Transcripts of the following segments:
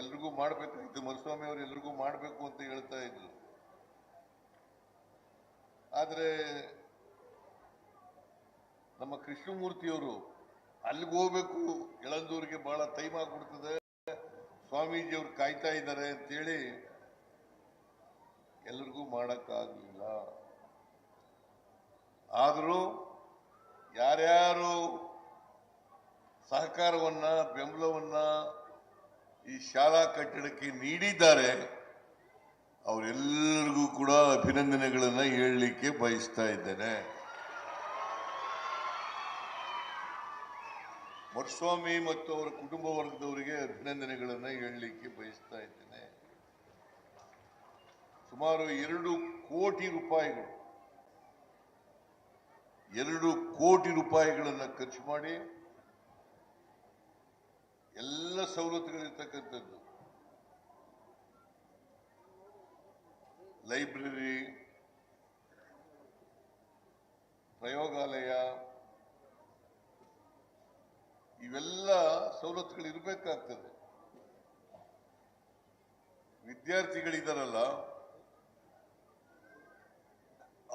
ಎಲ್ರಿಗೂ ಇದು ಮರುಸ್ವಾಮಿ ಅವರು ಎಲ್ರಿಗೂ ಮಾಡಬೇಕು ಅಂತ ಹೇಳ್ತಾ ಇದ್ರು. ಆದ್ರೆ ನಮ್ಮ ಕೃಷ್ಣಮೂರ್ತಿಯವರು ಅಲ್ಲಿಗೆ ಹೋಗ್ಬೇಕು, ಎಳಂದೂರಿಗೆ ಬಹಳ ಟೈಮ್ ಆಗ್ಬಿಡ್ತದೆ ಸ್ವಾಮೀಜಿ ಅವ್ರು ಕಾಯ್ತಾ ಇದ್ದಾರೆ ಅಂತೇಳಿ ಎಲ್ರಿಗೂ ಮಾಡೋಕ್ಕಾಗಲಿಲ್ಲ. ಆದರೂ ಯಾರ್ಯಾರು ಸಹಕಾರವನ್ನ, ಬೆಂಬಲವನ್ನ ಈ ಶಾಲಾ ಕಟ್ಟಡಕ್ಕೆ ನೀಡಿದ್ದಾರೆ, ಅವರೆಲ್ಲರಿಗೂ ಕೂಡ ಅಭಿನಂದನೆಗಳನ್ನು ಹೇಳಲಿಕ್ಕೆ ಬಯಸ್ತಾ ಇದ್ದೇನೆ. ಮಠಸ್ವಾಮಿ ಮತ್ತು ಅವರ ಕುಟುಂಬ ವರ್ಗದವರಿಗೆ ಅಭಿನಂದನೆಗಳನ್ನು ಹೇಳಲಿಕ್ಕೆ ಬಯಸ್ತಾ ಇದ್ದೇನೆ. ಸುಮಾರು ಎರಡು ಕೋಟಿ ರೂಪಾಯಿಗಳು, ಎರಡು ಕೋಟಿ ರೂಪಾಯಿಗಳನ್ನು ಖರ್ಚು ಮಾಡಿ ಎಲ್ಲ ಸವಲತ್ತುಗಳಿರ್ತಕ್ಕಂಥದ್ದು. ಲೈಬ್ರರಿ, ಪ್ರಯೋಗಾಲಯ, ಇವೆಲ್ಲ ಸವಲತ್ತುಗಳು ಇರಬೇಕಾಗ್ತದೆ ವಿದ್ಯಾರ್ಥಿಗಳಿದಾರಲ್ಲ,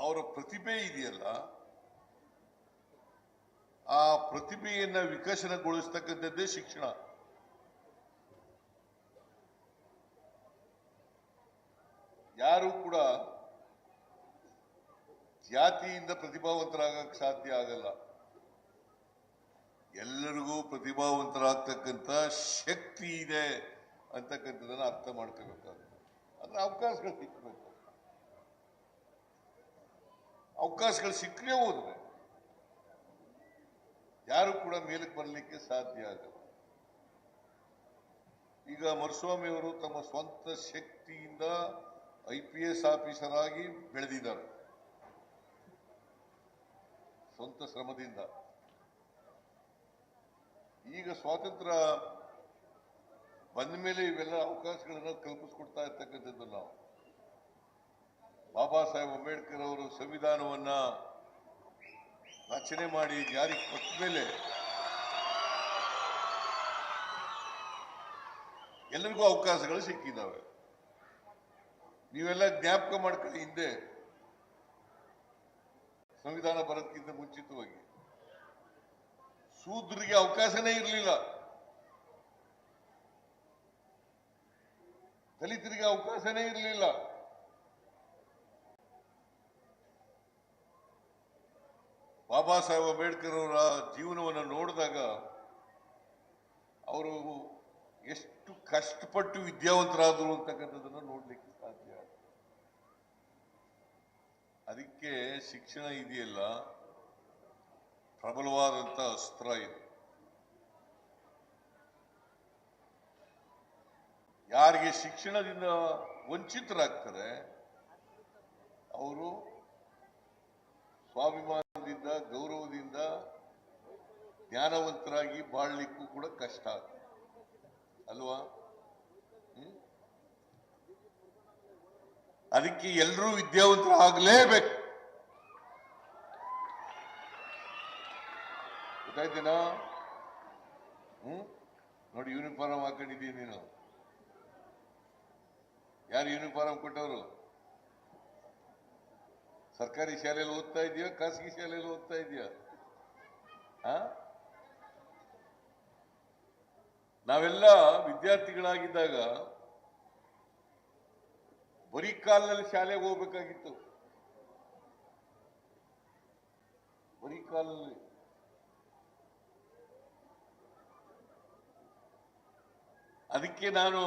ಅವರ ಪ್ರತಿಭೆ ಇದೆಯಲ್ಲ, ಆ ಪ್ರತಿಭೆಯನ್ನ ವಿಕಸನಗೊಳಿಸ್ತಕ್ಕಂಥದ್ದೇ ಶಿಕ್ಷಣ. ಯಾರು ಕೂಡ ಜಾತಿಯಿಂದ ಪ್ರತಿಭಾವಂತರಾಗಕ್ಕೆ ಸಾಧ್ಯ ಆಗಲ್ಲ. ಎಲ್ಲರಿಗೂ ಪ್ರತಿಭಾವಂತರಾಗ್ತಕ್ಕಂಥ ಶಕ್ತಿ ಇದೆ ಅಂತಕ್ಕಂಥದ್ದನ್ನ ಅರ್ಥ ಮಾಡ್ಕೋಬೇಕಾಗುತ್ತೆ. ಅಂದ್ರೆ ಅವಕಾಶಗಳು ಸಿಕ್ಕಬೇಕು ಅವಕಾಶಗಳು ಸಿಕ್ಕಲೇ ಹೋದ್ರೆ ಯಾರು ಕೂಡ ಮೇಲಕ್ಕೆ ಬರಲಿಕ್ಕೆ ಸಾಧ್ಯ ಆಗಲ್ಲ. ಈಗ ಮರುಸ್ವಾಮಿಯವರು ತಮ್ಮ ಸ್ವಂತ ಶಕ್ತಿಯಿಂದ ಐ ಪಿ ಎಸ್ ಆಫೀಸರ್ ಆಗಿ ಬೆಳೆದಿದ್ದಾರೆ. ಸ್ವಂತ ಶ್ರಮದಿಂದ. ಈಗ ಸ್ವಾತಂತ್ರ್ಯ ಬಂದ ಮೇಲೆ ಇವೆಲ್ಲ ಅವಕಾಶಗಳನ್ನು ಕಲ್ಪಿಸ್ಕೊಡ್ತಾ ಇರ್ತಕ್ಕಂಥದ್ದು ನಾವು. ಬಾಬಾ ಸಾಹೇಬ್ ಅಂಬೇಡ್ಕರ್ ಅವರು ಸಂವಿಧಾನವನ್ನ ರಚನೆ ಮಾಡಿ ಜಾರಿಗೆ ಕೊಟ್ಟ ಮೇಲೆ ಎಲ್ಲರಿಗೂ ಅವಕಾಶಗಳು ಸಿಕ್ಕಿದ್ದಾವೆ. ನೀವೆಲ್ಲ ಜ್ಞಾಪಕ ಮಾಡ್ಕೊಳ್ಳಿ ಹಿಂದೆ. ಸಂವಿಧಾನ ಬರೋದಕ್ಕಿಂತ ಮುಂಚಿತವಾಗಿ. ಸೂದ್ರಿಗೆ ಅವಕಾಶನೇ ಇರಲಿಲ್ಲ. ದಲಿತರಿಗೆ ಅವಕಾಶನೇ ಇರಲಿಲ್ಲ. ಬಾಬಾ ಸಾಹೇಬ್ ಅಂಬೇಡ್ಕರ್ ಅವರ ಜೀವನವನ್ನು ನೋಡಿದಾಗ ಅವರು ಎಷ್ಟು ಕಷ್ಟಪಟ್ಟು ವಿದ್ಯಾವಂತರಾದರು ಅಂತಕ್ಕಂಥದ್ದನ್ನು ನೋಡ್ಲಿಕ್ಕೆ ಸಾಧ್ಯ ಅದಕ್ಕೆ ಶಿಕ್ಷಣ ಇದೆಯಲ್ಲ, ಪ್ರಬಲವಾದಂತ ಅಸ್ತ್ರ ಇದು. ಯಾರಿಗೆ ಶಿಕ್ಷಣದಿಂದ ವಂಚಿತರಾಗ್ತಾರೆ, ಅವರು ಸ್ವಾಭಿಮಾನದಿಂದ, ಗೌರವದಿಂದ ಜ್ಞಾನವಂತರಾಗಿ ಬಾಳ್ಲಿಕ್ಕೂ ಕೂಡ ಕಷ್ಟ ಅಲ್ವಾ? ಅದಕ್ಕೆ ಎಲ್ಲರೂ ವಿದ್ಯಾವಂತರು ಆಗ್ಲೇಬೇಕು ಗೊತ್ತಾಯ್ತೇನಾ? ಹ್ಮ್? ನೋಡಿ ಯೂನಿಫಾರ್ಮ್ ಹಾಕೊಂಡಿದ್ದೀನಿ ನೀನು. ಯಾರು ಯೂನಿಫಾರ್ಮ್ ಕೊಟ್ಟವರು? ಸರ್ಕಾರಿ ಶಾಲೆಯಲ್ಲಿ ಓದ್ತಾ ಇದೆಯಾ, ಖಾಸಗಿ ಶಾಲೆಯಲ್ಲಿ ಓದ್ತಾ ಇದೆಯಾ? ನಾವೆಲ್ಲ ವಿದ್ಯಾರ್ಥಿಗಳಾಗಿದ್ದಾಗ ಬರೀ ಶಾಲೆಗೆ ಹೋಗ್ಬೇಕಾಗಿತ್ತು. ಬರೀ ಅದಕ್ಕೆ ನಾನು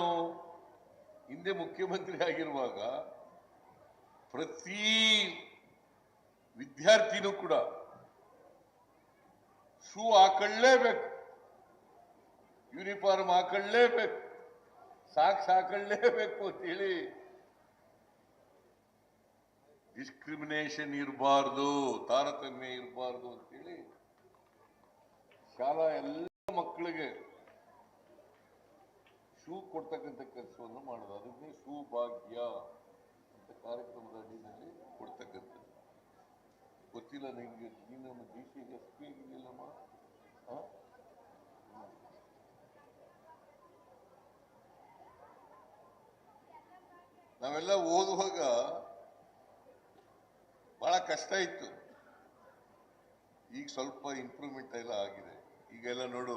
ಹಿಂದೆ ಮುಖ್ಯಮಂತ್ರಿ ಆಗಿರುವಾಗ ಪ್ರತಿ ವಿದ್ಯಾರ್ಥಿನೂ ಕೂಡ ಶೂ ಹಾಕೊಳ್ಳೇಬೇಕು. ಯೂನಿಫಾರ್ಮ್ ಹಾಕೊಳ್ಳೇಬೇಕು. ಸಾಕ್ಸ್ ಹಾಕೊಳ್ಳೇಬೇಕು ಅಂತೇಳಿ ಡಿಸ್ಕ್ರಿಮಿನೇಷನ್ ಇರಬಾರ್ದು, ತಾರತಮ್ಯ ಇರಬಾರ್ದು ಅಂತೇಳಿ ಶಾಲಾ ಎಲ್ಲ ಮಕ್ಕಳಿಗೆ ಶೂ ಕೊಡ್ತಕ್ಕಂಥ ಕೆಲಸವನ್ನು ಮಾಡೋದು. ಅದನ್ನೇ ಭಾಗ್ಯ ಅಂತ ಕಾರ್ಯಕ್ರಮದ ಅಡಿಯಲ್ಲಿ ಕೊಡ್ತಕ್ಕಂಥದ್ದು. ಗೊತ್ತಿಲ್ಲ ನಿಮಗೆ, ನೀನು ಡಿ ಸಿ ಎಸ್ ಪಿ? ನಾವೆಲ್ಲ ಓದುವಾಗ ಬಹಳ ಕಷ್ಟ ಇತ್ತು. ಈಗ ಸ್ವಲ್ಪ ಇಂಪ್ರೂವ್ಮೆಂಟ್ ಎಲ್ಲ ಆಗಿದೆ. ಈಗೆಲ್ಲ ನೋಡು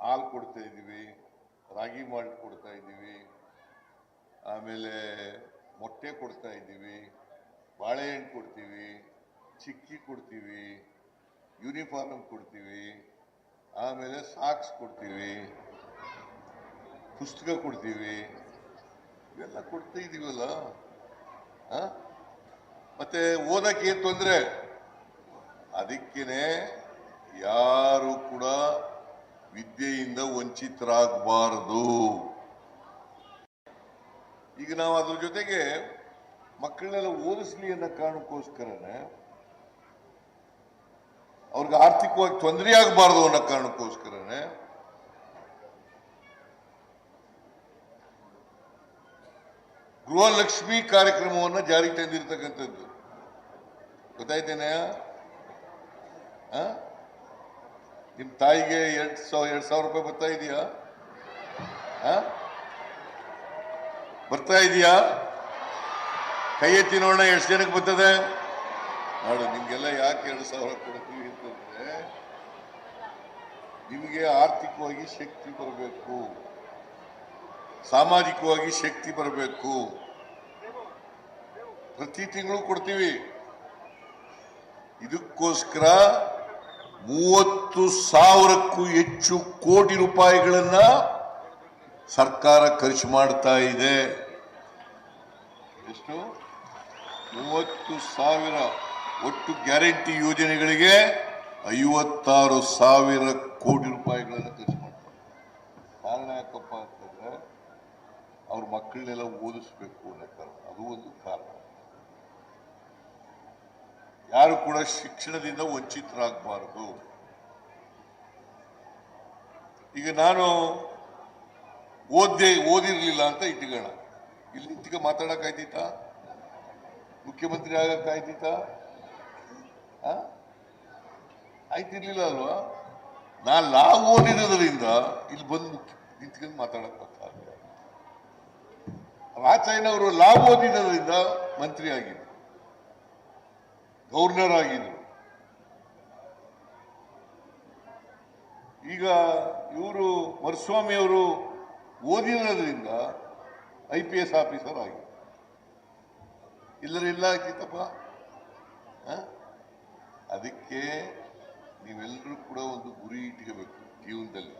ಹಾಲು ಕೊಡ್ತಾ ಇದ್ದೀವಿ, ರಾಗಿ ಮಾಲ್ಟ್ ಕೊಡ್ತಾ ಇದ್ದೀವಿ, ಆಮೇಲೆ ಮೊಟ್ಟೆ ಕೊಡ್ತಾ ಇದ್ದೀವಿ, ಬಾಳೆಹಣ್ಣು ಕೊಡ್ತೀವಿ, ಚಿಕ್ಕಿ ಕೊಡ್ತೀವಿ ಯೂನಿಫಾರ್ಮ್ ಕೊಡ್ತೀವಿ, ಆಮೇಲೆ ಸಾಕ್ಸ್ ಕೊಡ್ತೀವಿ, ಪುಸ್ತಕ ಕೊಡ್ತೀವಿ. ಇವೆಲ್ಲ ಕೊಡ್ತಾ ಇದೀವಲ್ಲ? ಮತ್ತೆ ಓದಕ್ಕೆ ಏನ್ ತೊಂದ್ರೆ? ಅದಕ್ಕೇನೆ ಯಾರು ಕೂಡ ವಿದ್ಯೆಯಿಂದ ವಂಚಿತರಾಗಬಾರದು. ಈಗ ನಾವು ಅದ್ರ ಜೊತೆಗೆ ಮಕ್ಕಳನ್ನೆಲ್ಲ ಓದಿಸ್ಲಿ ಅನ್ನೋ ಕಾರಣಕ್ಕೋಸ್ಕರನೇ ಅವ್ರಿಗೆ ಆರ್ಥಿಕವಾಗಿ ತೊಂದರೆ ಆಗಬಾರ್ದು ಅನ್ನೋ ಕಾರಣಕ್ಕೋಸ್ಕರನೇ ಗೃಹಲಕ್ಷ್ಮಿ ಕಾರ್ಯಕ್ರಮವನ್ನು ಜಾರಿಗೆ ತಂದಿರತಕ್ಕಂಥದ್ದು. ಗೊತ್ತಾಯ್ತೇನೆ ನಿಮ್ಮ ತಾಯಿಗೆ ಎರಡು ಸಾವಿರ ಎರಡು ಸಾವಿರ ರೂಪಾಯಿ ಬರ್ತಾ ಇದೆಯಾ? ಬರ್ತಾ ಇದೆಯಾ? ಕೈ ಎತ್ತಿ ನೋಡೋಣ, ಎಷ್ಟು ಜನಕ್ಕೆ ಬರ್ತದೆ? ನೋಡು ನಿಮ್ಗೆಲ್ಲ ಯಾಕೆ ಎರಡು ಸಾವಿರ ಕೊಡ್ತೀವಿ ಅಂತಂದ್ರೆ ನಿಮಗೆ ಆರ್ಥಿಕವಾಗಿ ಶಕ್ತಿ ಬರಬೇಕು. ಸಾಮಾಜಿಕವಾಗಿ ಶಕ್ತಿ ಬರಬೇಕು. ಪ್ರತಿ ತಿಂಗಳು ಕೊಡ್ತೀವಿ. ಇದಕ್ಕೋಸ್ಕರ ಮೂವತ್ತು ಸಾವಿರಕ್ಕೂ ಹೆಚ್ಚು ಕೋಟಿ ರೂಪಾಯಿಗಳನ್ನ ಸರ್ಕಾರ ಖರ್ಚು ಮಾಡ್ತಾ ಇದೆ. ಎಷ್ಟು? ಮೂವತ್ತು ಸಾವಿರ ಒಟ್ಟು ಗ್ಯಾರಂಟಿ ಯೋಜನೆಗಳಿಗೆ ಐವತ್ತಾರು ಸಾವಿರ ಕೋಟಿ ರೂಪಾಯಿಗಳನ್ನು ಖರ್ಚು ಮಾಡ್ತಾರೆ ಕಾರಣ ಯಾಕಪ್ಪ ಅಂತಂದ್ರೆ ಅವ್ರ ಮಕ್ಕಳನ್ನೆಲ್ಲ ಓದಿಸ್ಬೇಕು ಅನ್ನೋ ಕಾರಣ. ಅದು ಒಂದು ಕಾರಣ. ಯಾರು ಕೂಡ ಶಿಕ್ಷಣದಿಂದ ವಂಚಿತರಾಗಬಾರದು. ಈಗ ನಾನು ಓದ್ದೆ, ಓದಿರಲಿಲ್ಲ ಅಂತ ಇಟ್ಕೋಣ ಇಲ್ಲಿ ಇಟ್ಟಿಗೆ ಮಾತಾಡಕ್ಕಾಯ್ತಿತ್ತ ಮುಖ್ಯಮಂತ್ರಿ ಆ? ಆಯ್ತಿರ್ಲಿಲ್ಲ ಅಲ್ವಾ? ನಾ ಲಾ ಓದಿರೋದ್ರಿಂದ ಇಲ್ಲಿ ಬಂದು ನಿಂತ್ಕೊಂಡು ಮಾತಾಡಕ್ ಗೊತ್ತಾಗಲ್ಲ ಅವರು ಲಾ ಓದಿರೋದ್ರಿಂದ ಮಂತ್ರಿ ಆಗಿದ್ರು. ಗವರ್ನರ್ ಆಗಿದ್ರು. ಈಗ ಇವರು ಮರುಸ್ವಾಮಿ ಅವರು ಓದಿರೋದ್ರಿಂದ ಐ ಪಿ ಎಸ್ ಆಫೀಸರ್ ಆಗಿ. ಇಲ್ಲರಿಲ್ಲ ಇಲ್ಲ ಆಗಿತ್ತಪ್ಪ? ಅದಕ್ಕೆ ನೀವೆಲ್ಲರೂ ಕೂಡ ಒಂದು ಗುರಿ ಇಟ್ಕೋಬೇಕು ಜೀವನದಲ್ಲಿ.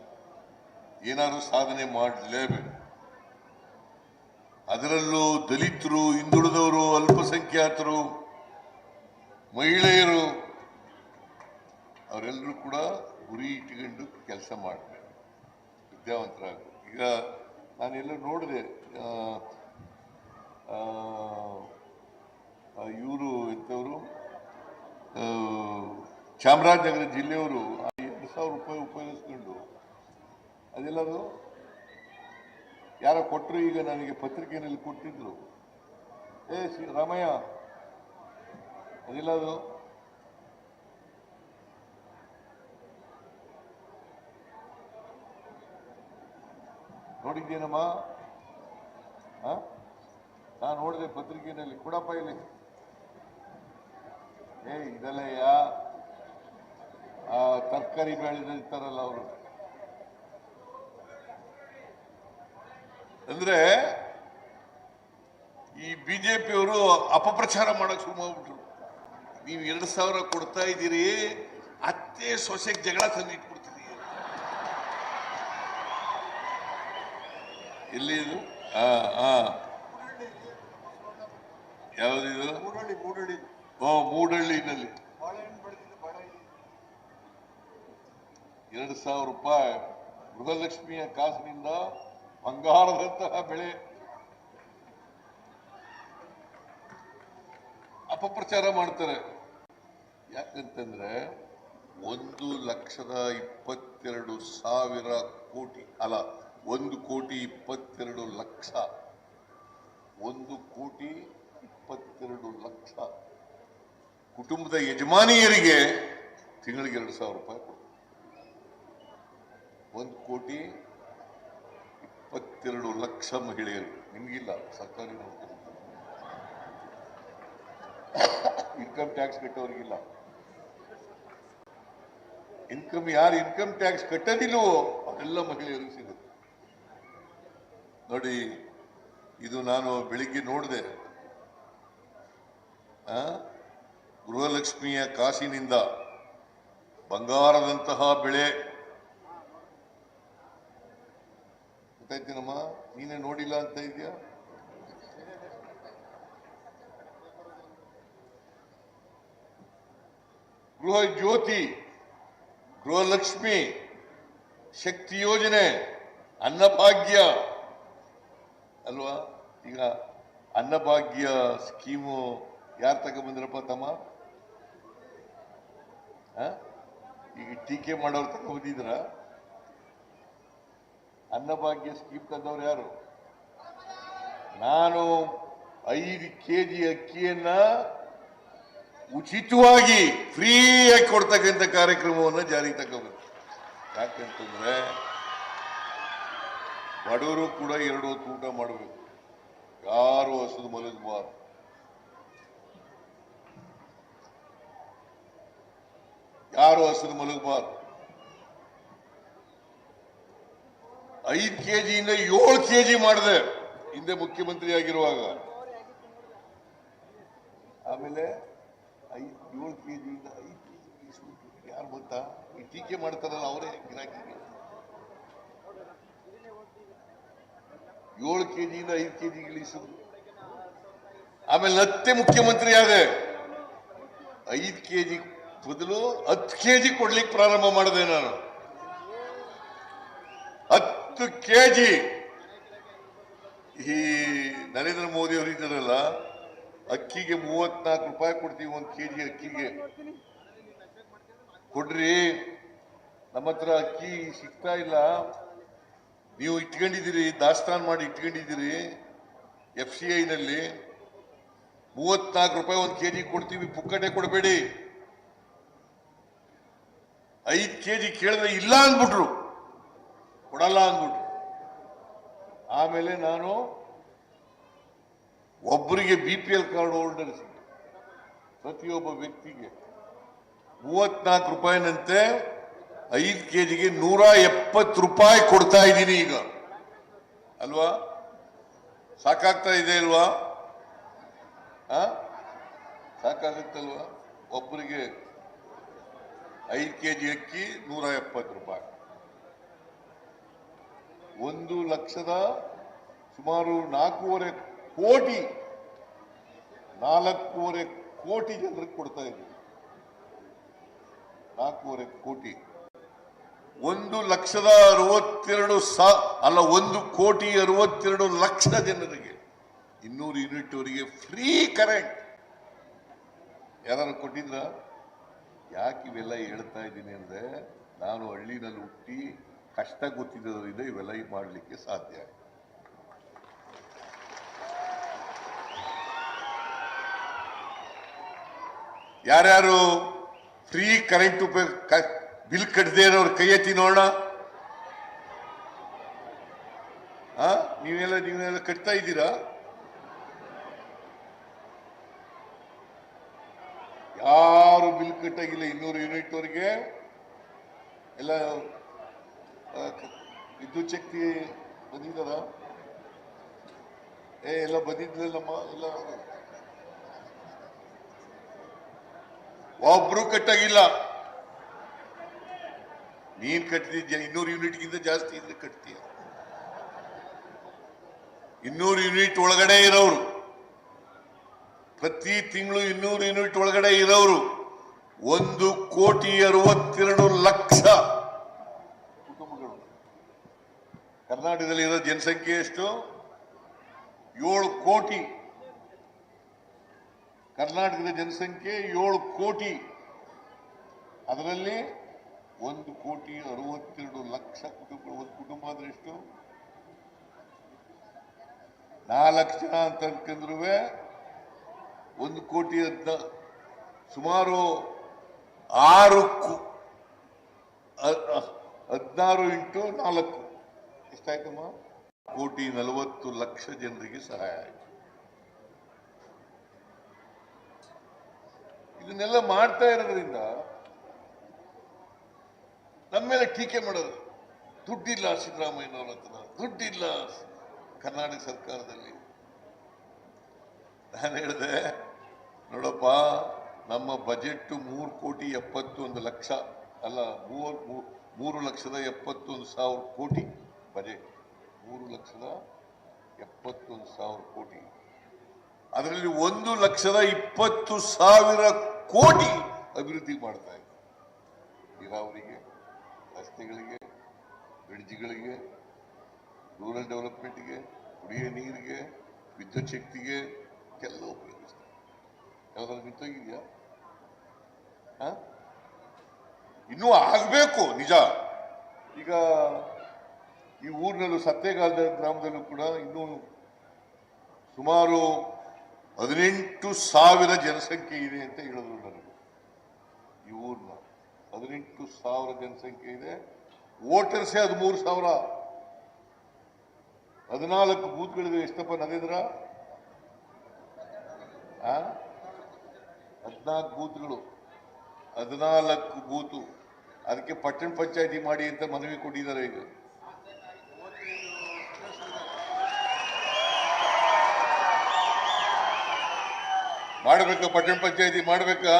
ಏನಾದರೂ ಸಾಧನೆ ಮಾಡಲೇಬೇಕು. ಅದರಲ್ಲೂ ದಲಿತರು, ಹಿಂದುಳಿದವರು, ಅಲ್ಪಸಂಖ್ಯಾತರು, ಮಹಿಳೆಯರು, ಅವರೆಲ್ಲರೂ ಕೂಡ ಗುರಿ ಇಟ್ಕೊಂಡು ಕೆಲಸ ಮಾಡಬೇಕು. ವಿದ್ಯಾವಂತರಾಗಬೇಕು. ಈಗ ನಾನೆಲ್ಲ ನೋಡಿದೆ ಇವರು ಎಂಥವರು? ಚಾಮರಾಜನಗರ ಜಿಲ್ಲೆಯವರು ಎರಡು ಸಾವಿರ ರೂಪಾಯಿ ಉಪಯೋಗಿಸ್ಕೊಂಡು ಅದೆಲ್ಲದು ಕೊಟ್ಟರು ಈಗ ನನಗೆ ಪತ್ರಿಕೆಯಲ್ಲಿ ಕೊಟ್ಟಿದ್ರು. ಏ, ಶ್ರೀ ರಾಮಯ್ಯ ಅದು ನೋಡಿದ್ದೇನಮ್ಮ? ಆ? ನಾ ನೋಡಿದೆ ಪತ್ರಿಕೆಯಲ್ಲಿ ಕೊಡಪ್ಪ ಇಲ್ಲಿ. ಏ, ಇದಲ್ಲಯ್ಯ? ತರಕಾರಿ ಬೆಳೆದಿರ್ತಾರಲ್ಲ ಅವರು. ಅಂದ್ರೆ ಈ ಬಿಜೆಪಿಯವರು ಅಪಪ್ರಚಾರ ಮಾಡಕ್ ಶುರು ಮಾಡ್ಬಿಟ್ರು. ನೀವು ಎರಡು ಸಾವಿರ ಕೊಡ್ತಾ ಇದ್ದೀರಿ ಅತ್ತೆ ಸೊಸೆಗೆ ಜಗಳ ತಂದಿಟ್ಬಿಡ್ತೀರಿ ಎಲ್ಲಿ ಇದು? ಯಾವ್ದಿದು? ಮೂಡಳ್ಳಿ ಓ ಮೂಡಳ್ಳಿನಲ್ಲಿ ಎರಡು ಸಾವಿರ ರೂಪಾಯಿ ಗೃಹಲಕ್ಷ್ಮಿಯ ಕಾಸಿನಿಂದ ಬಂಗಾರದಂತಹ ಬೆಳೆ. ಅಪಪ್ರಚಾರ ಮಾಡ್ತಾರೆ. ಯಾಕಂತಂದ್ರೆ ಒಂದು ಲಕ್ಷದ ಇಪ್ಪತ್ತೆರಡು ಸಾವಿರ ಕೋಟಿ, ಅಲ್ಲ, ಒಂದು ಕೋಟಿ ಇಪ್ಪತ್ತೆರಡು ಲಕ್ಷ. ಒಂದು ಕೋಟಿ ಇಪ್ಪತ್ತೆರಡು ಲಕ್ಷ. ಕುಟುಂಬದ ಯಜಮಾನಿಯರಿಗೆ ತಿಂಗಳಿಗೆ ಎರಡು ಸಾವಿರ ರೂಪಾಯಿ ಕೊಡ್ತಾರೆ. ಒಂದು ಕೋಟಿ ಲಕ್ಷ ಮಹಿಳೆಯರು, ನಿಮಗಿಲ್ಲ, ಸರ್ಕಾರಿ ಇನ್ಕಮ್ ಟ್ಯಾಕ್ಸ್ ಕಟ್ಟೋರಿಗಿಲ್ಲ. ಇನ್ಕಮ್ ಯಾರು ಇನ್ಕಮ್ ಟ್ಯಾಕ್ಸ್ ಕಟ್ಟದಿಲ್ಲವೋ ಅದೆಲ್ಲ ಮಹಿಳೆಯರಿಗೆ ಸಿಗುತ್ತೆ. ನೋಡಿ, ಇದು ನಾನು ಬೆಳಿಗ್ಗೆ ನೋಡಿದೆ? ಗೃಹಲಕ್ಷ್ಮಿಯ ಕಾಸಿನಿಂದ ಬಂಗಾರದಂತಹ ಬೆಳೆ. ಗೊತ್ತಾಯ್ತೇನಮ್ಮ? ನೀನೇ ನೋಡಿಲ್ಲ ಅಂತ ಇದೆಯಾ? ಗೃಹ ಜ್ಯೋತಿ, ಗೃಹಲಕ್ಷ್ಮಿ, ಶಕ್ತಿ ಯೋಜನೆ, ಅನ್ನಭಾಗ್ಯ. ಅಲ್ವಾ? ಈಗ ಅನ್ನಭಾಗ್ಯ ಸ್ಕೀಮು ಯಾರು ತಗೊಂಬಂದ್ರಪ್ಪ ತಮ್ಮ? ಈಗ ಟೀಕೆ ಮಾಡೋರು ತಗೊಂಬಂದಿದ್ರ? ಅನ್ನಭಾಗ್ಯ ಸ್ಕೀಮ್ ತಂದವರು ಯಾರು? ನಾನು ಐದು ಕೆಜಿ ಅಕ್ಕಿಯನ್ನ ಉಚಿತವಾಗಿ ಆಗಿ ಕೊಡ್ತಕ್ಕಂಥ ಕಾರ್ಯಕ್ರಮವನ್ನು ಜಾರಿಗೆ ತಗೋಬೇಕು. ಯಾಕಂತಂದ್ರೆ ಬಡವರು ಕೂಡ ಎರಡು ಹೊತ್ತು ಊಟ ಮಾಡಬೇಕು. ಯಾರು ಹಸಿದು ಮಲಗಬಾರ್ದು. ಯಾರು ಹಸಿದು ಮಲಗಬಾರ್ದು. ಐದು ಕೆಜಿಯಿಂದ ಏಳು ಕೆಜಿ ಮಾಡಿದೆ. ಹಿಂದೆ ಮುಖ್ಯಮಂತ್ರಿ ಆಗಿರುವಾಗ ಆಮೇಲೆ ಐದು ಏಳು ಕೆಜಿಯಿಂದ ಐದು ಕೆಜಿ ಯಾರು ಗೊತ್ತಾ? ಈ ಟೀಕೆ ಮಾಡ್ತಾರಲ್ಲ ಅವರೇ ಗಿರಾಕಿಗೆ. ಏಳು ಕೆಜಿಯಿಂದ ಐದು ಕೆಜಿ ಇಳಿಸಿದ್ರು ಆಮೇಲೆ ಮತ್ತೆ ಮುಖ್ಯಮಂತ್ರಿ ಆದೆ ಐದು ಕೆಜಿ ಬದಲು ಹತ್ತು ಕೆಜಿ ಕೊಡ್ಲಿಕ್ಕೆ ಪ್ರಾರಂಭ ಮಾಡಿದೆ ನಾನು. ಹತ್ತು ಕೆಜಿ. ಈ ನರೇಂದ್ರ ಮೋದಿ ಅವರು ಇದ್ದಾರಲ್ಲ, ಅಕ್ಕಿಗೆ ಮೂವತ್ನಾಲ್ಕು ರೂಪಾಯಿ ಕೊಡ್ತೀವಿ, ಒಂದು ಕೆಜಿ ಅಕ್ಕಿಗೆ. ಕೊಡ್ರಿ. ನಮ್ಮ ಹತ್ರ ಅಕ್ಕಿ ಸಿಗ್ತಾ ಇಲ್ಲ. ನೀವು ಇಟ್ಕೊಂಡಿದ್ದೀರಿ, ದಾಸ್ತಾನ್ ಮಾಡಿ ಇಟ್ಕೊಂಡಿದ್ದೀರಿ, ಎಫ್ ಸಿ ಐನಲ್ಲಿ. ಮೂವತ್ನಾಲ್ಕು ರೂಪಾಯಿ ಒಂದು ಕೆ ಜಿ ಕೊಡ್ತೀವಿ, ಪುಕ್ಕಟೆ ಕೊಡಬೇಡಿ. ಐದು ಕೆಜಿ ಕೇಳಿದ್ರೆ ಇಲ್ಲ ಅಂದ್ಬಿಟ್ರು. ಕೊಡಲ್ಲ ಅಂದ್ಬಿಟ್ರು. ಆಮೇಲೆ ನಾನು ಒಬ್ಬರಿಗೆ B P L card holders ಪ್ರತಿಯೊಬ್ಬ ವ್ಯಕ್ತಿಗೆ ಮೂವತ್ನಾಲ್ಕು ರೂಪಾಯಿನಂತೆ ಐದು ಕೆ ಜಿಗೆ ನೂರ ಎಪ್ಪತ್ತು ರೂಪಾಯಿ ಕೊಡ್ತಾ ಇದ್ದೀನಿ ಈಗ. ಅಲ್ವಾ? ಸಾಕಾಗ್ತಾ ಇದೆ ಅಲ್ವಾ? ಸಾಕಾಗುತ್ತಲ್ವಾ ಒಬ್ಬರಿಗೆ ಐದು ಕೆ ಜಿ ಅಕ್ಕಿ ನೂರ ಎಪ್ಪತ್ತು ರೂಪಾಯಿ. ಒಂದು ಲಕ್ಷದ ಸುಮಾರು ನಾಲ್ಕೂವರೆ ಕೋಟಿ ನಾಲ್ಕೂವರೆ ಕೋಟಿ ಜನರಿಗೆ ಕೊಡ್ತಾ ಇದ್ದೀವಿ. ನಾಲ್ಕೂವರೆ ಕೋಟಿ. ಒಂದು ಲಕ್ಷದ ಅರವತ್ತೆರಡು ಸಾ, ಅಲ್ಲ, ಒಂದು ಕೋಟಿ ಅರವತ್ತೆರಡು ಲಕ್ಷ ಜನರಿಗೆ, ಇನ್ನೂರು ಯೂನಿಟ್ ಅವರಿಗೆ ಫ್ರೀ ಕರೆಂಟ್. ಯಾರು ಕೊಟ್ಟಿದ್ರ? ಯಾಕೆ ಇವೆಲ್ಲ ಹೇಳ್ತಾ ಇದ್ದೀನಿ ಅಂದ್ರೆ, ನಾನು ಹಳ್ಳಿನಲ್ಲಿ ಹುಟ್ಟಿ ಕಷ್ಟ ಗೊತ್ತಿದ್ದರಿಂದ ಇವೆಲ್ಲ ಮಾಡಲಿಕ್ಕೆ ಸಾಧ್ಯ. ಯಾರ್ಯಾರು ಫ್ರೀ ಕರೆಂಟ್ ಉಪಯೋಗ ಬಿಲ್ ಕಟ್ಟದೆ ಇರೋರು ಕೈ ಎತ್ತಿ ನೋಡೋಣ. ನೀವೆಲ್ಲ ನೀವೆಲ್ಲ ಕಟ್ತಾ ಇದ್ದೀರಾ? ಯಾರು ಬಿಲ್ ಕಟ್ಟಾಗಿಲ್ಲ, ಇನ್ನೂರು ಯೂನಿಟ್ ವರೆಗೆ ಎಲ್ಲ ವಿದ್ಯುತ್ ಶಕ್ತಿ ಬಂದಿದ್ದಾರ ಏ, ಎಲ್ಲ ಬಂದಿದ್ಲಲ್ಲಮ್ಮ ಎಲ್ಲ ಒಬ್ರು ಕಟ್ಟಾಗಿಲ್ಲ. ನೀನ್ ಕಟ್ಟಿದ ಇನ್ನೂರು ಯೂನಿಟ್ಗಿಂತ ಜಾಸ್ತಿ ಇದ್ರೆ ಕಟ್ತೀಯ? ಇನ್ನೂರು ಯೂನಿಟ್ ಒಳಗಡೆ ಇರೋರು. ಪ್ರತಿ ತಿಂಗಳು ಇನ್ನೂರು ಯೂನಿಟ್ ಒಳಗಡೆ ಇರೋರು. ಒಂದು ಕೋಟಿ ಅರವತ್ತೆರಡು ಲಕ್ಷ ಕುಟುಂಬಗಳು ಕರ್ನಾಟಕದಲ್ಲಿ ಇರೋ ಜನಸಂಖ್ಯೆ ಎಷ್ಟು? ಏಳು ಕೋಟಿ. ಕರ್ನಾಟಕದ ಜನಸಂಖ್ಯೆ ಏಳು ಕೋಟಿ. ಅದರಲ್ಲಿ ಒಂದು ಕೋಟಿ ಅರವತ್ತೆರಡು ಲಕ್ಷ ಕುಟುಂಬಗಳು ಒಂದು ಕುಟುಂಬ ಅಂದ್ರೆ ಎಷ್ಟು? ನಾಲ್ಕು ಜನ ಅಂತ ಅನ್ಕಂದ್ರು ಒಂದು ಕೋಟಿ ಹದ್ನ ಸುಮಾರು ಆರು ಹದ್ನಾರು ಇಂಟು ನಾಲ್ಕು. ಎಷ್ಟಾಯ್ತಮ್ಮ? ಕೋಟಿ ನಲವತ್ತು ಲಕ್ಷ ಜನರಿಗೆ ಸಹಾಯ ಆಯಿತು. ಇದನ್ನೆಲ್ಲ ಮಾಡ್ತಾ ಇರೋದ್ರಿಂದ ನಮ್ಮ ಮೇಲೆ ಟೀಕೆ ಮಾಡೋದು ದುಡ್ಡಿಲ್ಲ ಸಿದ್ದರಾಮಯ್ಯನವ್ರ ಹತ್ರ, ದುಡ್ಡಿಲ್ಲ ಕರ್ನಾಟಕ ಸರ್ಕಾರದಲ್ಲಿ. ನಾನು ಹೇಳಿದೆ, ನೋಡಪ್ಪ, ನಮ್ಮ ಬಜೆಟ್ ಮೂರು ಕೋಟಿ ಎಪ್ಪತ್ತೊಂದು ಲಕ್ಷ, ಅಲ್ಲ ಮೂವರ್ ಮೂ- ಮೂರು ಲಕ್ಷದ ಎಪ್ಪತ್ತೊಂದು ಸಾವಿರ ಕೋಟಿ. ಬಜೆಟ್ ಮೂರು ಲಕ್ಷದ ಎಪ್ಪತ್ತೊಂದು ಸಾವಿರ ಕೋಟಿ. ಅದರಲ್ಲಿ ಒಂದು ಲಕ್ಷದ ಇಪ್ಪತ್ತು ಸಾವಿರ ಕೋಟಿ ಅಭಿವೃದ್ಧಿ ಮಾಡ್ತಾ ಇದೆ. ನೀರಾವರಿಗೆ, ರಸ್ತೆಗಳಿಗೆ ಬ್ರಿಡ್ಜ್ಗಳಿಗೆ ರೂರಲ್ ಡೆವಲಪ್ಮೆಂಟ್ಗೆ ಕುಡಿಯೋ ನೀರಿಗೆ, ವಿದ್ಯುತ್ ಶಕ್ತಿಗೆ ಎಲ್ಲ ಉಪಯೋಗಿಸ್ತಾರೆ. ಯಾವುದಾದ್ರು ನಿಂತೋಗಿದೆಯಾ? ಇನ್ನೂ ಆಗಬೇಕು, ನಿಜ. ಈಗ ಈ ಊರಿನಲ್ಲೂ ಸತ್ತೇಗಾಲದ ಗ್ರಾಮದಲ್ಲೂ ಕೂಡ ಇನ್ನೂ ಸುಮಾರು ಹದಿನೆಂಟು ಸಾವಿರ ಜನಸಂಖ್ಯೆ ಇದೆ ಅಂತ ಹೇಳಿದ್ರು ನನಗೆ. ಈ ಊರಿನ ಹದಿನೆಂಟು ಸಾವಿರ ಜನಸಂಖ್ಯೆ ಇದೆ. ವೋಟರ್ಸೇ ಹದಿಮೂರು ಸಾವಿರ. ಹದಿನಾಲ್ಕು ಬೂತ್ಗಳಿದೆ ಎಷ್ಟಪ್ಪ ನದೇಂದ್ರ ಹದಿನಾಲ್ಕು ಬೂತ್ಗಳು. ಹದಿನಾಲ್ಕು ಬೂತು. ಅದಕ್ಕೆ ಪಟ್ಟಣ ಪಂಚಾಯಿತಿ ಮಾಡಿ ಅಂತ ಮನವಿ ಕೊಟ್ಟಿದ್ದಾರೆ ಈಗ. ಮಾಡಬೇಕಾ ಪಟ್ಟಣ ಪಂಚಾಯತಿ ಮಾಡಬೇಕಾ?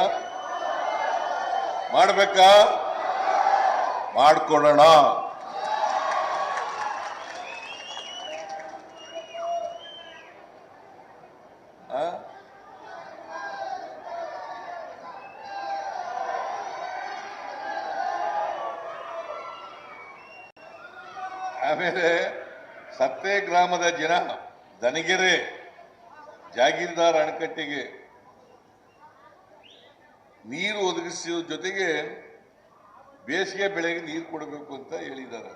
ಮಾಡಬೇಕಾ? ಮಾಡ್ಕೊಡೋಣ ಆಮೇಲೆ ಸತ್ತೆ ಗ್ರಾಮದ ಜನ ದನಗೆರೆ ಜಾಗೀರ್ದಾರ್ ಅಣೆಕಟ್ಟೆಗೆ ನೀರು ಒದಗಿಸುವ ಜೊತೆಗೆ ಬೇಸಿಗೆ ಬೆಳೆಗೆ ನೀರು ಕೊಡಬೇಕು ಅಂತ ಹೇಳಿದ್ದಾರೆ.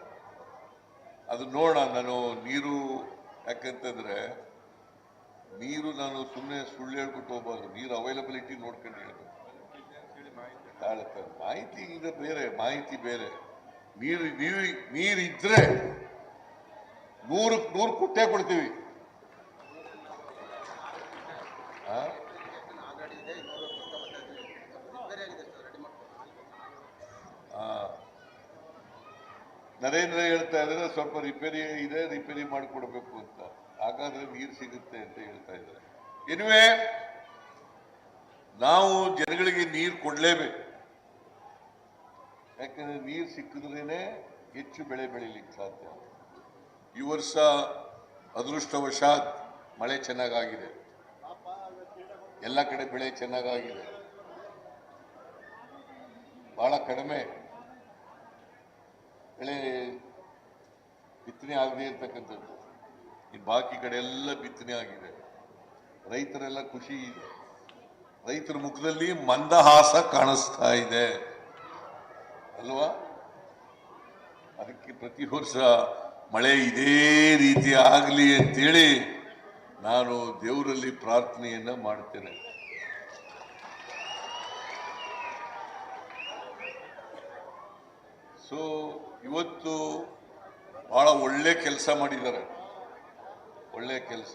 ಅದು ನೋಡೋಣ, ನಾನು ನೀರು ಯಾಕಂತಂದ್ರೆ ನೀರು ನಾನು ಸುಮ್ಮನೆ ಸುಳ್ಳು ಹೇಳ್ಬಿಟ್ಟು ಹೋಗ್ಬಾರ್ದು. ನೀರು ಅವೈಲಬಿಲಿಟಿ ನೋಡ್ಕೊಂಡು ಹೇಳ್ಬೇಕು. ಮಾಹಿತಿ ಈಗ ಬೇರೆ, ಮಾಹಿತಿ ಬೇರೆ. ನೀರು ನೀರು, ನೀರಿದ್ರೆ ನೂರಕ್ಕೆ ನೂರು ಕುಟ್ಟೆ ಕೊಡ್ತೀವಿ. ನರೇಂದ್ರ ಹೇಳ್ತಾ ಇದ್ರೆ ಸ್ವಲ್ಪ ರಿಪೇರಿ ಇದೆ ರಿಪೇರಿ ಮಾಡಿಕೊಡ್ಬೇಕು ಅಂತ. ಹಾಗಾದ್ರೆ ನೀರು ಸಿಗುತ್ತೆ ಅಂತ ಹೇಳ್ತಾ ಇದ್ದಾರೆ. ಇನ್ವೇ ನಾವು ಜನಗಳಿಗೆ ನೀರು ಕೊಡ್ಲೇಬೇಕು. ಯಾಕಂದ್ರೆ ನೀರು ಸಿಕ್ಕಿದ್ರೇನೆ ಹೆಚ್ಚು ಬೆಳೆ ಬೆಳೀಲಿಕ್ಕೆ ಸಾಧ್ಯ. ಈ ವರ್ಷ ಅದೃಷ್ಟವಶಾತ್ ಮಳೆ ಚೆನ್ನಾಗಾಗಿದೆ. ಎಲ್ಲ ಕಡೆ ಬೆಳೆ ಚೆನ್ನಾಗಾಗಿದೆ. ಬಹಳ ಕಡಿಮೆ. ಬೆಳೆ ಬಿತ್ತನೆ ಆಗದೆ ಇರ್ತಕ್ಕಂಥದ್ದು. ಇನ್ನು ಬಾಕಿ ಕಡೆ ಎಲ್ಲ ಬಿತ್ತನೆ ಆಗಿದೆ. ರೈತರೆಲ್ಲ ಖುಷಿ ಇದೆ. ರೈತರ ಮುಖದಲ್ಲಿ ಮಂದಹಾಸ ಕಾಣಿಸ್ತಾ ಇದೆ. ಅಲ್ವಾ? ಅದಕ್ಕೆ ಪ್ರತಿ ವರ್ಷ ಮಳೆ ಇದೇ ರೀತಿ ಆಗಲಿ ಅಂತೇಳಿ ನಾನು ದೇವರಲ್ಲಿ ಪ್ರಾರ್ಥನೆಯನ್ನ ಮಾಡ್ತೇನೆ. ಸೊ ಇವತ್ತು ಬಹಳ ಒಳ್ಳೆ ಕೆಲಸ ಮಾಡಿದ್ದಾರೆ. ಒಳ್ಳೆ ಕೆಲಸ.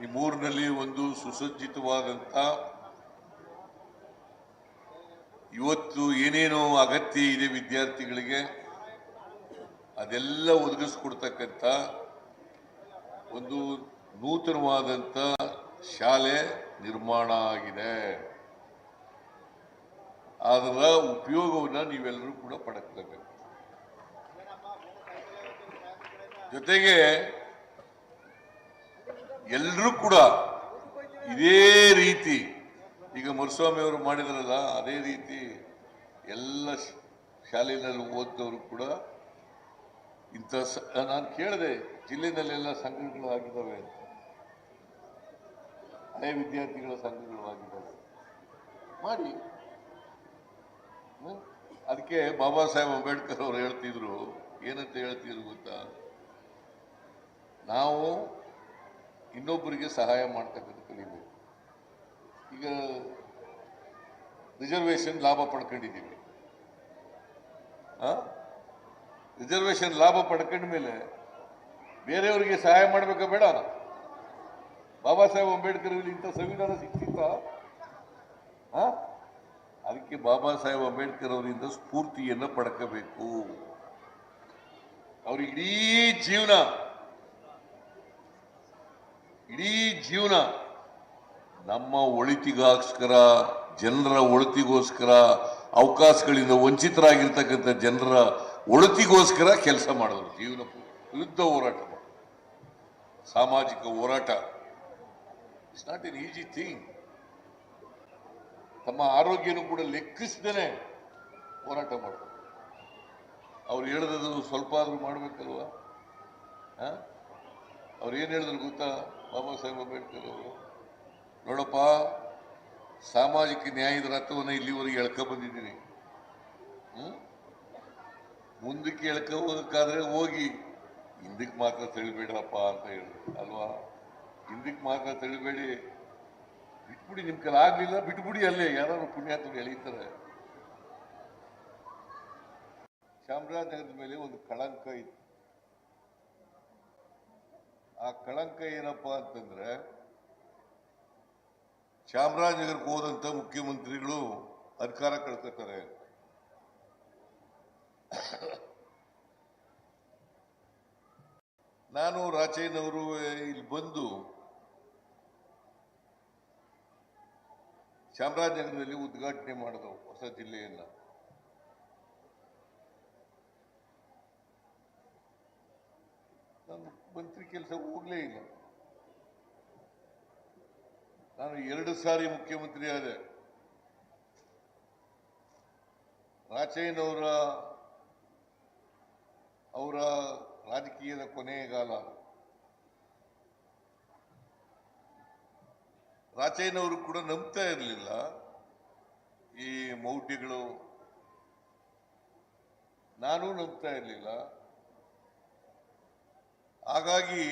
ಈ ನಿಮ್ಮೂರಿನಲ್ಲಿ ಒಂದು ಸುಸಜ್ಜಿತವಾದಂಥ ಇವತ್ತು ಏನೇನು ಅಗತ್ಯ ಇದೆ ವಿದ್ಯಾರ್ಥಿಗಳಿಗೆ, ಅದೆಲ್ಲ ಒದಗಿಸ್ಕೊಡ್ತಕ್ಕಂಥ ಒಂದು ನೂತನವಾದಂಥ ಶಾಲೆ ನಿರ್ಮಾಣ ಆಗಿದೆ. ಅದರ ಉಪಯೋಗವನ್ನು ನೀವೆಲ್ಲರೂ ಕೂಡ ಪಡ್ಕೋಬೇಕು ಜೊತೆಗೆ ಎಲ್ಲರೂ ಕೂಡ ಇದೇ ರೀತಿ, ಈಗ ಮುರುಸ್ವಾಮಿ ಅವರು ಮಾಡಿದ್ರಲ್ಲ, ಅದೇ ರೀತಿ ಎಲ್ಲ ಶಾಲೆಯಲ್ಲಿ ಓದಿದವರು ಕೂಡ ಇಂಥ ನಾನು ಕೇಳಿದೆ ಜಿಲ್ಲೆನಲ್ಲೆಲ್ಲ ಸಂಘಗಳು ಆಗಿದ್ದಾವೆ ಅಂತ. ಹಳೆ ವಿದ್ಯಾರ್ಥಿಗಳ ಸಂಘಗಳು ಆಗಿದ್ದಾವೆ. ಮಾಡಿ? ಅದಕ್ಕೆ ಬಾಬಾ ಸಾಹೇಬ್ ಅಂಬೇಡ್ಕರ್ ಅವರು ಹೇಳ್ತಿದ್ರು, ಏನಂತ ಹೇಳ್ತಿದ್ರು ಗೊತ್ತಾ? ನಾವು ಇನ್ನೊಬ್ಬರಿಗೆ ಸಹಾಯ ಮಾಡ್ತಕ್ಕಂಥ ಕಲಿಬೇಕು. ಈಗ ರಿಸರ್ವೇಶನ್ ಲಾಭ ಪಡ್ಕೊಂಡಿದ್ದೀವಿ. ರಿಸರ್ವೇಶನ್ ಲಾಭ ಪಡ್ಕೊಂಡ ಮೇಲೆ ಬೇರೆಯವರಿಗೆ ಸಹಾಯ ಮಾಡಬೇಕಾ ಬೇಡ ಬಾಬಾ ಸಾಹೇಬ್ ಅಂಬೇಡ್ಕರ್ ಇಂಥ ಸಂವಿಧಾನ ಸಿಕ್ತಿತ್ತ? ಅದಕ್ಕೆ ಬಾಬಾ ಸಾಹೇಬ್ ಅಂಬೇಡ್ಕರ್ ಅವರಿಂದ ಸ್ಫೂರ್ತಿಯನ್ನು ಪಡ್ಕೋಬೇಕು. ಅವ್ರ ಇಡೀ ಜೀವನ ಇಡೀ ಜೀವನ ನಮ್ಮ ಒಳಿತಿಗೋಸ್ಕರ, ಜನರ ಒಳಿತಿಗೋಸ್ಕರ, ಅವಕಾಶಗಳಿಂದ ವಂಚಿತರಾಗಿರ್ತಕ್ಕಂಥ ಜನರ ಒಳಿತಿಗೋಸ್ಕರ ಕೆಲಸ ಮಾಡಿದ್ರು ಜೀವನ ವಿರುದ್ಧ ಹೋರಾಟ ಸಾಮಾಜಿಕ ಹೋರಾಟ. It's not an easy thing ತಮ್ಮ ಆರೋಗ್ಯನೂ ಕೂಡ ಲೆಕ್ಕಿಸದೇನೆ ಹೋರಾಟ ಮಾಡಿದ್ರು ಅವ್ರು ಹೇಳಿದ್ರು ಸ್ವಲ್ಪ ಆದರೂ ಮಾಡಬೇಕಲ್ವ? ಅವ್ರು ಏನು ಹೇಳಿದ್ರು ಗೊತ್ತಾ? ಬಾಬಾ ಸಾಹೇಬ್ ಅಂಬೇಡ್ಕರ್ ಅವರು? ನೋಡಪ್ಪ, ಸಾಮಾಜಿಕ ನ್ಯಾಯದ ರಥವನ್ನು ಇಲ್ಲಿವರೆಗೆ ಎಳ್ಕ ಬಂದಿದ್ದೀನಿ? ಮುಂದಕ್ಕೆ ಎಳ್ಕೊ ಹೋಗಕ್ಕಾದ್ರೆ ಹೋಗಿ. ಹಿಂದಕ್ಕೆ ಮಾತ್ರ ತಿಳಿಬೇಡಪ್ಪ ಅಂತ ಹೇಳಿದ್ರು, ಅಲ್ವಾ? ಹಿಂದಕ್ಕೆ ಮಾತ್ರ ತಿಳಿಬೇಡಿ. ಬಿಟ್ಬಿಡಿ ನಿಮ್ ಕೈಲಿ ಆಗ್ಲಿಲ್ಲ, ಬಿಟ್ಬಿಡಿ ಅಲ್ಲೇ. ಯಾರು ಪುಣ್ಯಾತ್ಮರು ಎಳೀತಾರೆ. ಚಾಮರಾಜನಗರದ ಮೇಲೆ ಒಂದು ಕಳಂಕ ಇತ್ತು ಆ ಕಳಂಕ ಏನಪ್ಪಾ ಅಂತಂದ್ರೆ ಚಾಮರಾಜನಗರಕ್ಕೆ ಹೋದಂತ ಮುಖ್ಯಮಂತ್ರಿಗಳು ಅಧಿಕಾರ ಕಳ್ಕೊತಾರೆ ನಾನು ರಾಚೇನವರು ಇಲ್ಲಿ ಬಂದು ಚಾಮರಾಜನಗರದಲ್ಲಿ ಉದ್ಘಾಟನೆ ಮಾಡಿದವು ಹೊಸ ಜಿಲ್ಲೆಯನ್ನು ನಾನು ಮಂತ್ರಿ ಕೆಲಸ ಹೋಗ್ಲೇ ಇಲ್ಲ. ನಾನು ಎರಡು ಸಾರಿ ಮುಖ್ಯಮಂತ್ರಿ ಆದೆ. ರಾಚಯ್ಯನವರ ಅವರ ರಾಜಕೀಯದ ಕೊನೆಗಾಲ ರಾಚಯ್ಯನವರು ಕೂಡ ನಂಬ್ತಾ ಇರಲಿಲ್ಲ. ಈ ಮೌಢ್ಯಗಳು ನಾನು ನಂಬ್ತಾ ಇರಲಿಲ್ಲ. ಹಾಗಾಗಿ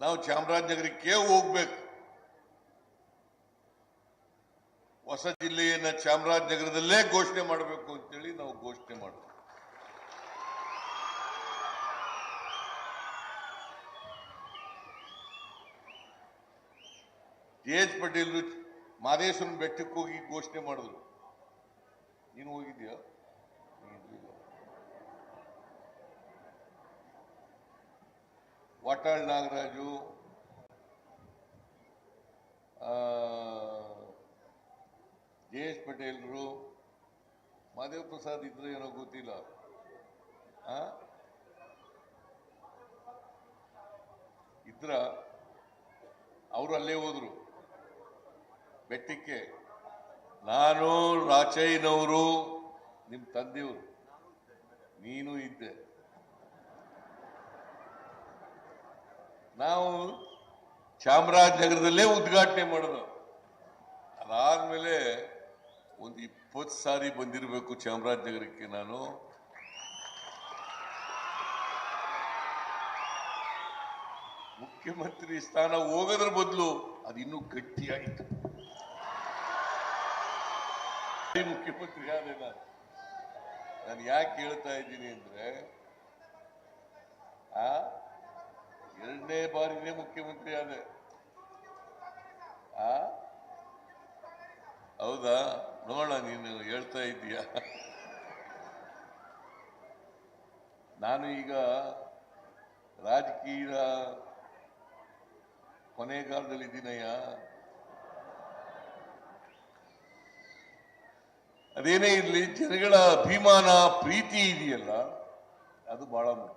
ನಾವು ಚಾಮರಾಜನಗರಕ್ಕೆ ಹೋಗ್ಬೇಕು. ಹೊಸ ಜಿಲ್ಲೆಯನ್ನು ಚಾಮರಾಜನಗರದಲ್ಲೇ ಘೋಷಣೆ ಮಾಡಬೇಕು ಅಂತೇಳಿ ನಾವು ಘೋಷಣೆ ಮಾಡಿದ್ವಿ ಜೆ ಎಚ್ ಪಟೇಲ್ ಮಾದೇಶ್ವರನ ಬೆಟ್ಟಕ್ಕೆ ಹೋಗಿ ಘೋಷಣೆ ಮಾಡಿದ್ರು. ನೀನು ಹೋಗಿದ್ಯಾ ವಾಟಾಳ್ ನಾಗರಾಜು ಜೆ ಎಸ್ ಪಟೇಲ್ರು, ಮಾದೇವ್ ಪ್ರಸಾದ್ ಇದ್ರೆ ಏನೋ ಗೊತ್ತಿಲ್ಲ? ಇದ್ರ, ಅವರು ಅಲ್ಲೇ ಹೋದ್ರು. ಬೆಟ್ಟಕ್ಕೆ. ನಾನು, ರಾಚಯ್ಯನವರು ನಿಮ್ಮ ತಂದೆಯವರು. ನೀನು ಇದ್ದೆ. ನಾವು ಚಾಮರಾಜನಗರದಲ್ಲೇ ಉದ್ಘಾಟನೆ ಮಾಡೋದು. ಅದಾದ್ಮೇಲೆ ಒಂದು ಇಪ್ಪತ್ತು ಸಾರಿ ಬಂದಿರಬೇಕು ಚಾಮರಾಜನಗರಕ್ಕೆ ನಾನು. ಮುಖ್ಯಮಂತ್ರಿ ಸ್ಥಾನ ಹೋಗೋದ್ರ ಬದಲು ಅದು ಇನ್ನೂ ಗಟ್ಟಿಯಾಗಿತ್ತು ಮುಖ್ಯಮಂತ್ರಿ ಆದೆ ನಾನು ನಾನು ಯಾಕೆ ಹೇಳ್ತಾ ಇದ್ದೀನಿ ಅಂದ್ರೆ, ಆ, ಎರಡನೇ ಬಾರಿನೇ ಮುಖ್ಯಮಂತ್ರಿ ಆದೆ. ಆ, ಹೌದಾ? ನೋಡ ನೀನು ಹೇಳ್ತಾ ಇದ್ದೀಯ? ನಾನು ಈಗ ರಾಜಕೀಯ ಕೊನೆಗಾಲದಲ್ಲಿ ಇದ್ದೀನಯ್ಯ. ಅದೇನೇ ಇರಲಿ ಜನಗಳ ಅಭಿಮಾನ ಪ್ರೀತಿ ಇದೆಯಲ್ಲ ಅದು ಬಹಳ ಮುಖ್ಯ.